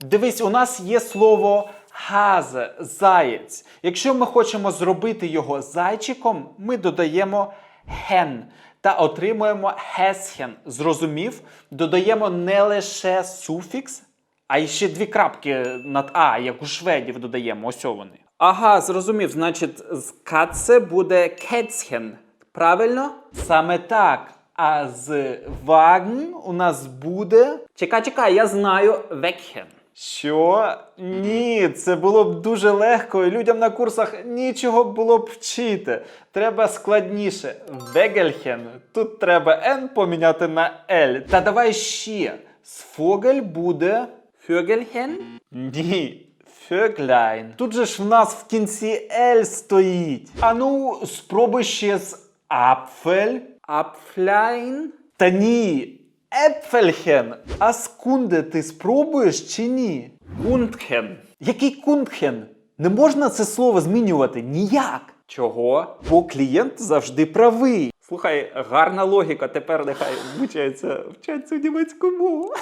Дивись, у нас є слово хазе, заєць. Якщо ми хочемо зробити його зайчиком, ми додаємо хен та отримуємо хесхен. Зрозумів? Додаємо не лише суфікс, а й ще дві крапки над А, як у шведів додаємо. Ось вони. Ага, зрозумів. Значить, з каце буде кетсхен. Правильно? Саме так. А з вагн у нас буде. Чекай, чекай, я знаю векхен. Що? Ні, це було б дуже легко, і людям на курсах нічого було б вчити. Треба складніше. Вегельхен. Тут треба Н поміняти на Л. Та давай ще. Сфогель буде. Фьогельхен? Ні. Фьогляйн. Тут же ж в нас в кінці Л стоїть. А ну, спробуй ще з Апфель. Апфляйн. Та ні. Епфельхен. А з кунде ти спробуєш чи ні? Кундхен. Який кундхен? Не можна це слово змінювати ніяк. Чого? Бо клієнт завжди правий. Слухай, гарна логіка. Тепер нехай вчаться, вчаться німецьку мову.